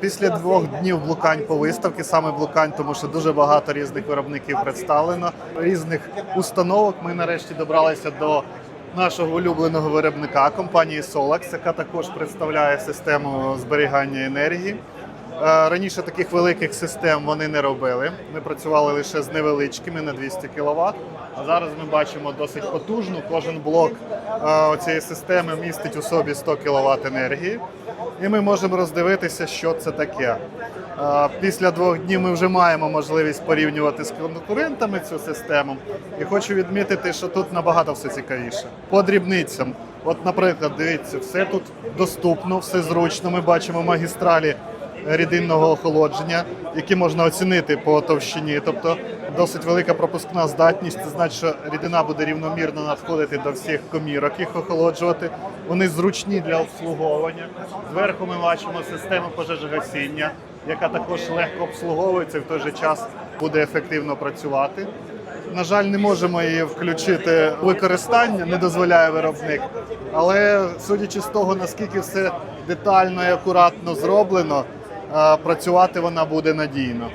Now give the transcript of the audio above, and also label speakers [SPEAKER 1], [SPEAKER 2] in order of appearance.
[SPEAKER 1] Після двох днів блукань по виставці, саме блукань, тому що дуже багато різних виробників представлено, різних установок. Ми нарешті добралися до нашого улюбленого виробника компанії Solax, яка також представляє систему зберігання енергії. Е, Раніше таких великих систем вони не робили. Ми працювали лише з невеличкими на 200 кВт. А зараз ми бачимо досить потужну. Кожен блок е, цієї системи містить у собі 100 кВт енергії. І ми можемо роздивитися, що це таке. Після двох днів ми вже маємо можливість порівнювати з конкурентами цю систему. І хочу відмітити, що тут набагато все цікавіше. По дрібницям. От, наприклад, дивіться, все тут доступно, все зручно. Ми бачимо магістралі рідинного охолодження, які можна оцінити по товщині. Тобто досить велика пропускна здатність. Це значить, що рідина буде рівномірно надходити до всіх комірок, їх охолоджувати. Вони зручні для обслуговування. Зверху ми бачимо систему пожежогасіння, яка також легко обслуговується і в той же час буде ефективно працювати. На жаль, не можемо її включити у використання, не дозволяє виробник. Але судячи з того, наскільки все детально і акуратно зроблено, працювати вона буде надійно.